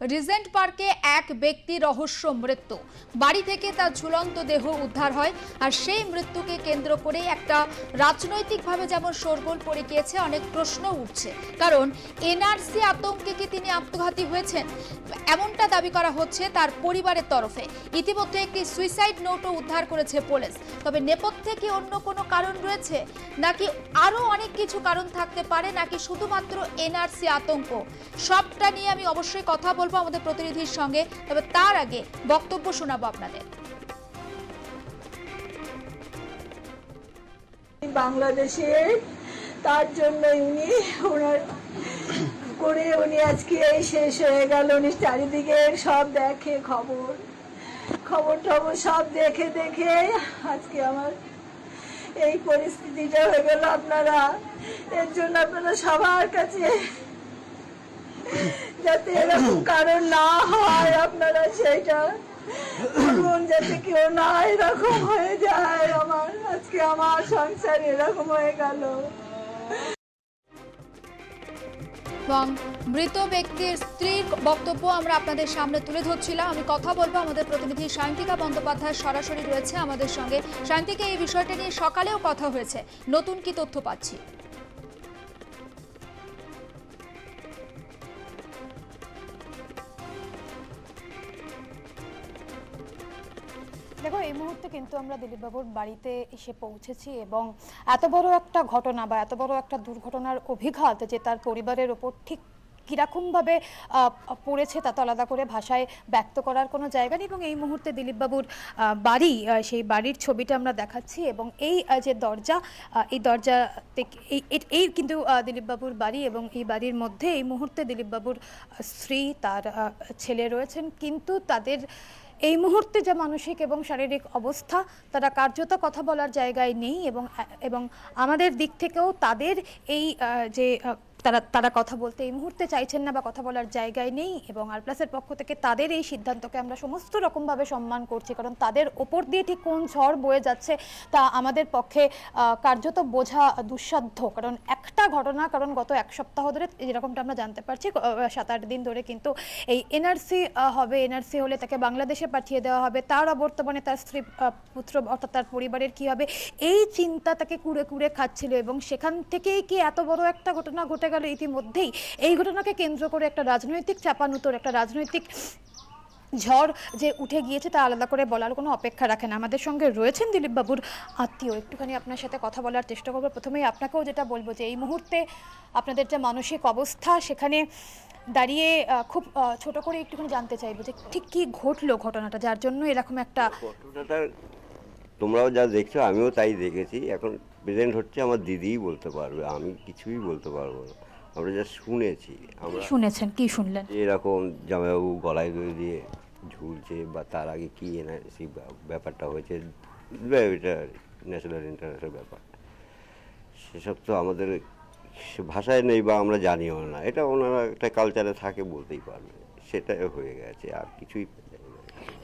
Regent পার্কে এক ব্যক্তি রহস্য মৃত্যু। বাড়ি থেকে তার ঝুলন্ত দেহ উদ্ধার হয় আর সেই মৃত্যুকে কেন্দ্র করে একটা রাজনৈতিকভাবে যেমন শোরগোল পড়ে গিয়েছে, অনেক প্রশ্ন উঠছে। কারণ এনআরসি আতঙ্কে কি তিনি আত্মঘাতী হয়েছেন? এমনটা দাবি করা হচ্ছে তার পরিবারের তরফে। ইতিমধ্যে একটি সুইসাইড নোটও উদ্ধার করেছে পুলিশ। তবে নেপথ্যে কি অন্য কোনো কারণ রয়েছে? নাকি আরও অনেক কিছু কারণ থাকতে পারে? নাকি শুধুমাত্র এনআরসি আতঙ্ক? সবটা নিয়ে আমি অবশ্যই কথা বলব। আমাদের প্রতিনিধির সঙ্গে, তবে তার আগে বক্তব্য শোনাবো আপনাদের। বাংলাদেশে, তার জন্য উনি ওনার করে উনি আজকে শেষ হয়ে গেল। উনি চারিদিকে সব দেখে খবর। খবর টবর সব দেখে দেখে আজকে আমার এই পরিস্থিতিটা হয়ে গেল। আপনারা, এর জন্য আপনারা সবার কাছে যাতে এরকম কারণ না হয়, আপনারা সেটা যাতে কেউ না এরকম হয়ে যায় আমার। আজকে আমার সংসার এরকম হয়ে গেল। এবং মৃত ব্যক্তির স্ত্রীর বক্তব্য আমরা আপনাদের সামনে তুলে ধরছিলাম। আমি কথা বলব আমাদের প্রতিনিধি শান্তিকা বন্দ্যোপাধ্যায়, সরাসরি রয়েছে আমাদের সঙ্গে। শান্তিকে এই বিষয়টা নিয়ে সকালেও কথা হয়েছে। নতুন কি তথ্য পাচ্ছি? মুহূর্তে কিন্তু আমরা দিলীপবাবুর বাড়িতে এসে পৌঁছেছি এবং এত বড় একটা ঘটনা বা এত বড় একটা দুর্ঘটনার অভিঘাত যে তার পরিবারের ওপর ঠিক কীরকমভাবে পড়েছে তা তো আলাদা করে ভাষায় ব্যক্ত করার কোনো জায়গা নেই এবং এই মুহূর্তে দিলীপবাবুর বাড়ি সেই বাড়ির ছবিটা আমরা দেখাচ্ছি এবং এই যে দরজা এই দরজা থেকে এই কিন্তু দিলীপবাবুর বাড়ি এবং এই বাড়ির মধ্যে এই মুহূর্তে দিলীপবাবুর স্ত্রী তার ছেলে রয়েছেন। কিন্তু তাদের এই মুহূর্তে যা মানসিক এবং শারীরিক অবস্থা, তারা কার্যত কথা বলার জায়গায় নেই এবং এবং আমাদের দিক থেকেও তাদের এই যে তারা তারা কথা বলতে এই মুহূর্তে চাইছেন না বা কথা বলার জায়গায় নেই এবং আর প্লাসের পক্ষ থেকে তাদের এই সিদ্ধান্তকে আমরা সমস্ত রকমভাবে সম্মান করছি। কারণ তাদের ওপর দিয়ে ঠিক কোন ঝড় বয়ে যাচ্ছে তা আমাদের পক্ষে কার্যত বোঝা দুঃসাধ্য। কারণ একটা ঘটনা, কারণ গত এক সপ্তাহ ধরে যেরকমটা আমরা জানতে পারছি সাত আট দিন ধরে কিন্তু এই এনআরসি হবে, এনআরসি হলে তাকে বাংলাদেশে পাঠিয়ে দেওয়া হবে। তার অবর্তমানে তার স্ত্রী পুত্র, অর্থাৎ তার পরিবারের কি হবে? এই চিন্তা তাকে কুড়ে কুড়ে খাচ্ছিল এবং সেখান থেকেই কি এত বড় একটা ঘটনা ঘটে গেল? ইতিমধ্যেই এই ঘটনাকে কেন্দ্র করে একটা রাজনৈতিক চাপানুতোর, একটা রাজনৈতিক ঝড় যে উঠে গিয়েছে তা আলাদা করে বলার কোনো অপেক্ষা রাখে না। আমাদের সঙ্গে রয়েছেন দিলীপবাবুর আত্মীয়। একটুখানি আপনার সাথে কথা বলার চেষ্টা করব। প্রথমেই আপনাকেও যেটা বলব যে, এই মুহূর্তে আপনাদের যে মানসিক অবস্থা, সেখানে দাঁড়িয়ে খুব ছোট করে একটুখানি জানতে চাইব যে, ঠিক কি ঘটলো ঘটনাটা, যার জন্য এরকম একটা তোমরাও যা দেখছ, আমিও তাই দেখেছি। এখন প্রেজেন্ট হচ্ছে আমার দিদিই বলতে পারবে, আমি কিছুই বলতে পারব না। আমরা যা শুনেছি আমরা শুনেছেন? কি শুনলেন? এরকম জামাইবাবু গলায় দড়ি দিয়ে ঝুলছে বা তার আগে কি এনআরসি ব্যাপারটা হয়েছে এটা ন্যাশনাল ইন্টারন্যাশনাল ব্যাপার। সেসব তো আমাদের ভাষায় নেই বা আমরা জানিও না। এটা ওনারা একটা কালচারে থাকে বলতেই পারবে। সেটাই হয়ে গেছে আর কিছুই।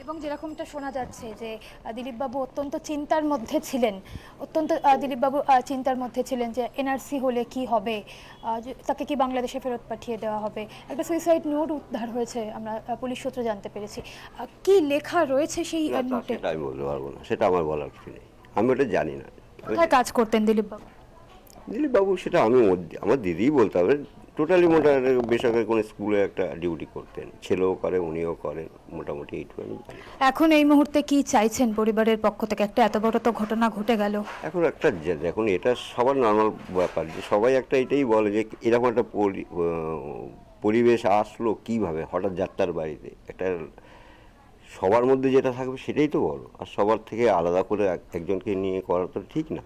এবং যেরকমটা শোনা যাচ্ছে যে দিলীপবাবু অত্যন্ত চিন্তার মধ্যে ছিলেন অত্যন্ত দিলীপবাবু চিন্তার মধ্যে ছিলেন যে এনআরসি হলে কি হবে? তাকে কি বাংলাদেশে ফেরত পাঠিয়ে দেওয়া হবে? একটা সুইসাইড নোট উদ্ধার হয়েছে আমরা পুলিশ সূত্রে জানতে পেরেছি। কি লেখা রয়েছে সেই নোটে সেটা আমি বলতে পারব না। সেটা আমার বলার কিছু নেই। আমি ওটা জানি না। কোথায় কাজ করতেন দিলীপবাবু? দিলীপবাবু সেটা আমি আমার দিদিই বলতে হবে। টোটালি মোটা বেসরকারি কোনো স্কুলে একটা ডিউটি করতেন। ছেলেও করে উনিও করেন মোটামুটি এইটুকু এখন এই মুহূর্তে কি চাইছেন পরিবারের পক্ষ থেকে? একটা এত বড় তো ঘটনা ঘটে গেল। এখন একটা দেখুন এটা সবার নর্মাল ব্যাপার। যে সবাই একটা এটাই বলে যে এরকম একটা পরি- পরিবেশ আসলো কীভাবে? হঠাৎ যাত্রার বাড়িতে। একটা সবার মধ্যে যেটা থাকবে সেটাই তো বলো আর সবার থেকে আলাদা করে এক- একজনকে নিয়ে করা তো ঠিক না।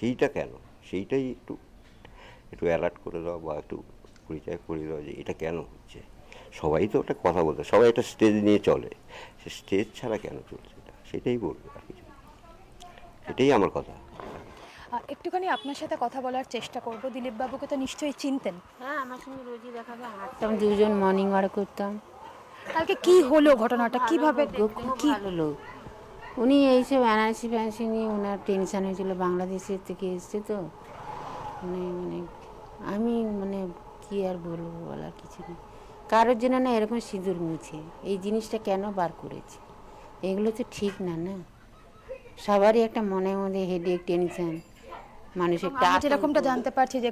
সেইটা কেন? সেইটাই একটু একটু অ্যালার্ট করে দেওয়া বা একটু পরিচয় করে দেওয়া যে এটা কেন হচ্ছে? সবাই তো ওটা কথা বলতে সবাই একটা স্টেজ নিয়ে চলে। সে স্টেজ ছাড়া কেন চলছে এটা? সেটাই বলব আর কিছু। এটাই আমার কথা। একটুখানি আপনার সাথে কথা বলার চেষ্টা করব। দিলীপবাবুকে তো নিশ্চয়ই চিনতেন। হ্যাঁ আমার সঙ্গে রোজই দেখা যায় হাঁটতাম দুজন মর্নিং ওয়াক করতাম। কালকে কি হলো ঘটনাটা? কীভাবে কি? লোক। উনি এইসব এনআরসি ফ্যান্সি নিয়ে ওনার টেনশন হয়েছিল বাংলাদেশের থেকে এসছে তো। মানে মানে আমি মানে কি আর বলব বলার কিছু নেই। কারোর জন্য না এরকম সিঁদুর মুছে এই জিনিসটা কেন বার করেছে? এগুলো তো ঠিক না না? সবারই একটা মনের মধ্যে হেডেক টেনশন মানুষ একটা আমরা যেরকমটা জানতে পারছি যে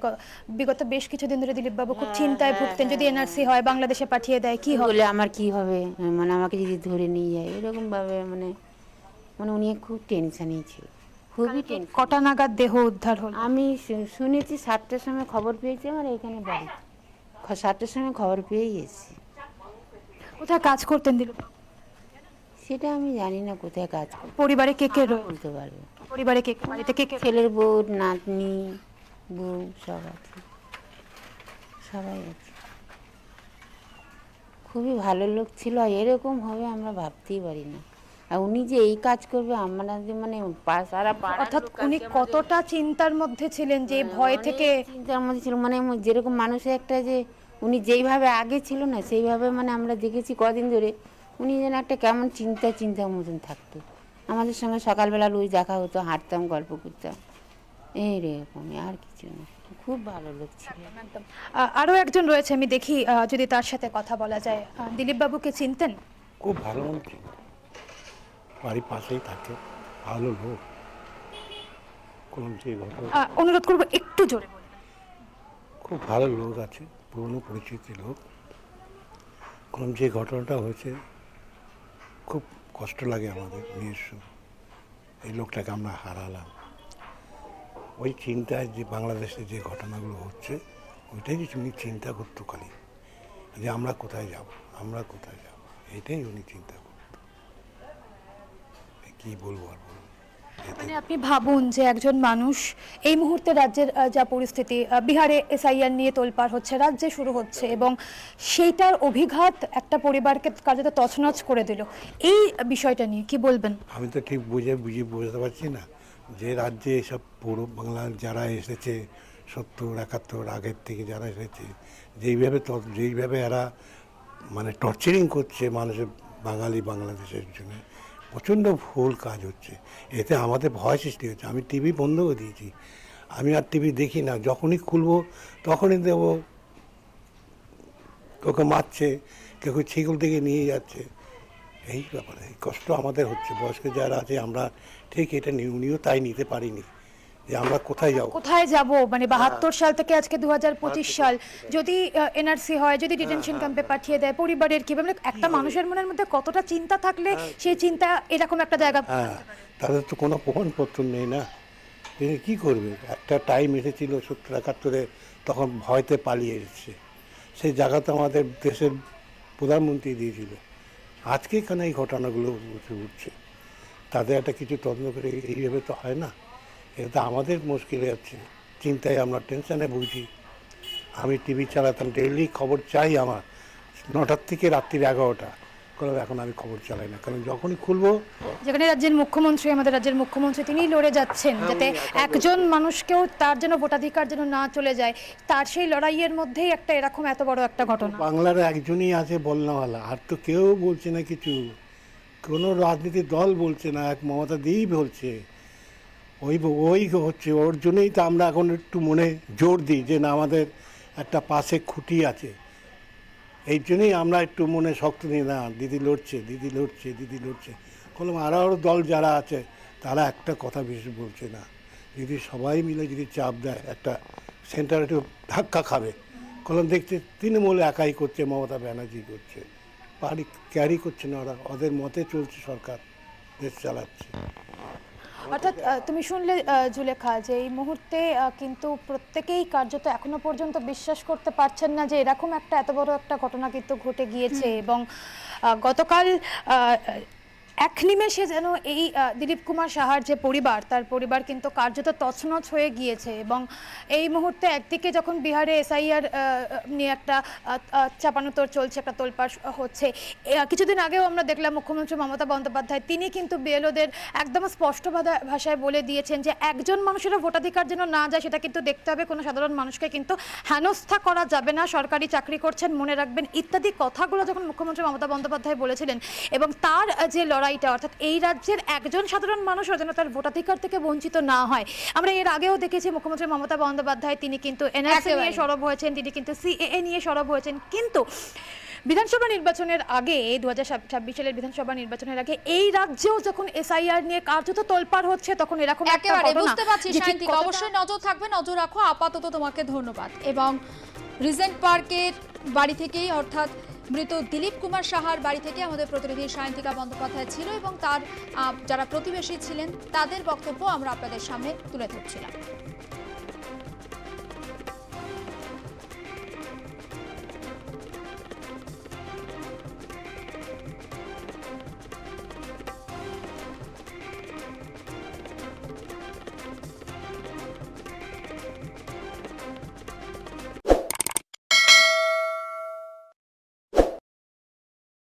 বিগত বেশ কিছুদিন ধরে দিলীপ বাবু খুব চিন্তায় ভুগতেন যদি এনআরসি হয়। বাংলাদেশে পাঠিয়ে দেয় কি হবে? আমার কি হবে? মানে আমাকে যদি ধরে নিয়ে যায় এরকম ভাবে মানে মানে উনি খুব টেনশনেই ছিল। কটা নাগাদ দেহ উদ্ধার হলো? আমি শুনেছি সাতটার সময় খবর পেয়েছি আমার এখানে বাড়ি। সাতটার সময় খবর পেয়েই এসেছি। কোথায় কাজ করতেন বাবু? সেটা আমি জানি না কোথায় কাজ পরিবারে কে কে বলতে পারব। পরিবারে কে কে বাড়িতে কে কে ছেলের বউ নাতনি বউ সব আছে। সবাই আছে। খুবই ভালো লোক ছিল এরকম হবে আমরা ভাবতেই পারি না। আর উনি যে এই কাজ করবে আমরা যে মানে পা- সারা পাড়ার অর্থাৎ লোক উনি আছে, কতটা চিন্তার মধ্যে ছিলেন যে ভয় অনেক থেকে চিন্তার মধ্যে ছিল। মানে যেরকম মানুষের একটা যে উনি যেইভাবে আগে ছিল না সেইভাবে মানে আমরা দেখেছি কদিন ধরে উনি যেন একটা কেমন চিন্তা চিন্তার মতন থাকতো। আমাদের সঙ্গে সকালবেলা রোজ দেখা হতো হাঁটতাম গল্প করতাম। এইরকমই আর কিছু না খুব ভালো লোক ছিল। একদম আ- আরও একজন রয়েছে আমি দেখি আ, যদি তার সাথে কথা বলা যায়। দিলীপ বাবুকে চিনতেন? খুব ভালো মনে ছিল। বাড়ির পাশেই থাকে। ভালো লোক। কোন যে ঘটনা। অনুরোধ করব একটু জোরে খুব ভালো লোক আছে পুরনো পরিচিত লোক। কোন যে ঘটনাটা হয়েছে খুব কষ্ট লাগে আমাদের নিজস্ব। এই লোকটাকে আমরা হারালাম। ওই চিন্তায় যে বাংলাদেশে যে ঘটনাগুলো হচ্ছে ওইটাই যে উনি চিন্তা করতো খালি। যে আমরা কোথায় যাব? আমরা কোথায় যাব? এটাই উনি চিন্তা করতো কি বলব আর বলব মানে আপনি ভাবুন যে একজন মানুষ এই মুহূর্তে রাজ্যের যা পরিস্থিতি বিহারে এসআইআর নিয়ে তোলপাড় হচ্ছে রাজ্যে শুরু হচ্ছে এবং সেইটার অভিঘাত একটা পরিবারকে কার্যত তছনছ করে দিল। এই বিষয়টা নিয়ে কি বলবেন? আমি তো ঠিক বুঝে বুঝে বুঝতে পারছি না যে রাজ্যে এসব পূর্ব বাংলার যারা এসেছে সত্তর একাত্তর আগের থেকে যারা এসেছে যেইভাবে যেইভাবে এরা মানে টর্চারিং করছে মানুষের বাঙালি বাংলাদেশের জন্য প্রচণ্ড ভুল কাজ হচ্ছে। এতে আমাদের ভয় সৃষ্টি হচ্ছে। আমি টিভি বন্ধ করে দিয়েছি। আমি আর টিভি দেখি না। যখনই খুলবো, তখনই দেবো কেউ মারছে, কেউ ছিগুল থেকে নিয়ে যাচ্ছে। এই ব্যাপারে কষ্ট আমাদের হচ্ছে। বয়স্ক যারা আছে, আমরা ঠিক এটা নিউ উনিও তাই নিতে পারিনি। যে আমরা কোথায় যাব? কোথায় যাব? মানে বাহাত্তর সাল থেকে আজকে দু হাজার পঁচিশ সাল। যদি এনআরসি হয় যদি ডিটেনশন ক্যাম্পে পাঠিয়ে দেয় পরিবারের কি? মানে একটা মানুষের মনের মধ্যে কতটা চিন্তা থাকলে সেই চিন্তা এরকম একটা জায়গা হ্যাঁ। তাদের তো কোনো প্রমাণপত্র নেই না। তিনি কী করবে? একটা টাইম এসেছিল সত্তর একাত্তরে তখন ভয়তে পালিয়ে এসেছে। সেই জায়গাতে আমাদের দেশের প্রধানমন্ত্রী দিয়েছিল। আজকে কেন এই ঘটনাগুলো উঠে উঠছে? তাদের একটা কিছু তদন্ত করে এইভাবে তো হয় না। এটা তো আমাদের মুশকিলে যাচ্ছে। চিন্তায় আমরা টেনশনে ভুগছি। আমি টিভি চালাতাম ডেইলি খবর চাই আমার। নটার থেকে রাত্রির এগারোটা। এখন আমি খবর চালাই না। কারণ যখনই খুলবো যেখানে রাজ্যের মুখ্যমন্ত্রী আমাদের রাজ্যের মুখ্যমন্ত্রী তিনি লড়ে যাচ্ছেন যাতে একজন মানুষকেও তার যেন ভোটাধিকার যেন না চলে যায় তার সেই লড়াইয়ের মধ্যেই একটা এরকম এত বড় একটা ঘটনা। বাংলার একজনই আছে বলনাওয়ালা। আর তো কেউ বলছে না কিছু। কোনো রাজনীতির দল বলছে না এক মমতা দিই বলছে। ওই ওই হচ্ছে, ওর জন্যই তো আমরা এখন একটু মনে জোর দিই যে না, আমাদের একটা পাশে খুঁটি আছে। এই জন্যই আমরা একটু মনে শক্ত নিই, না, দিদি লড়ছে দিদি লড়ছে দিদি লড়ছে। বললাম আরও আরও দল যারা আছে, তারা একটা কথা বেশি বলছে না। যদি সবাই মিলে যদি চাপ দেয়, একটা সেন্টার একটু ধাক্কা খাবে। কলম দেখছে তৃণমূল একাই করছে, মমতা ব্যানার্জি করছে। পারি ক্যারি করছে না ওরা, ওদের মতে চলছে সরকার, দেশ চালাচ্ছে। অর্থাৎ তুমি শুনলে জুলেখা যে এই মুহূর্তে কিন্তু প্রত্যেকেই কার্যত এখনও পর্যন্ত বিশ্বাস করতে পারছেন না যে এরকম একটা এত বড় একটা ঘটনা কিন্তু ঘটে গিয়েছে এবং গতকাল এক নিমেষে যেন এই দিলীপ কুমার সাহার যে পরিবার, তার পরিবার কিন্তু কার্যত তছনছ হয়ে গিয়েছে এবং এই মুহূর্তে একদিকে যখন বিহারে এসআইআর নিয়ে একটা চাপানোতর চলছে, একটা তোলপাড় হচ্ছে কিছুদিন আগেও আমরা দেখলাম মুখ্যমন্ত্রী মমতা বন্দ্যোপাধ্যায়, তিনি কিন্তু বিএলওদের একদম স্পষ্ট ভাষা- ভাষায় বলে দিয়েছেন যে একজন মানুষেরও ভোটাধিকার যেন না যায়, সেটা কিন্তু দেখতে হবে। কোনো সাধারণ মানুষকে কিন্তু হেনস্থা করা যাবে না, সরকারি চাকরি করছেন, মনে রাখবেন, ইত্যাদি কথাগুলো যখন মুখ্যমন্ত্রী মমতা বন্দ্যোপাধ্যায় বলেছিলেন এবং তার যে লড়াইটা অর্থাৎ এই রাজ্যের একজন সাধারণ মানুষও যেন তার ভোটাধিকার থেকে বঞ্চিত না হয়। আমরা এর আগেও দেখেছি মুখ্যমন্ত্রী মমতা বন্দ্যোপাধ্যায় তিনি কিন্তু এনআরসি নিয়ে সরব হয়েছেন তিনি কিন্তু সিএএ নিয়ে সরব হয়েছেন। কিন্তু বিধানসভা নির্বাচনের আগে দু হাজার ছাব্বিশ সালের বিধানসভা নির্বাচনের আগে এই রাজ্যেও যখন এসআইআর নিয়ে কার্যত তোলপাড় হচ্ছে তখন এরকম একেবারে বুঝতে পারছি অবশ্যই নজর থাকবে নজর রাখো। আপাতত তোমাকে ধন্যবাদ। এবং রিজেন্ট পার্কের বাড়ি থেকেই অর্থাৎ মৃত দিলীপ কুমার সাহার বাড়ি থেকে আমাদের প্রতিনিধি সায়ন্তিকা বন্দ্যোপাধ্যায় ছিল এবং তার যারা প্রতিবেশী ছিলেন, তাদের বক্তব্য আমরা আপনাদের সামনে তুলে ধরছিলাম।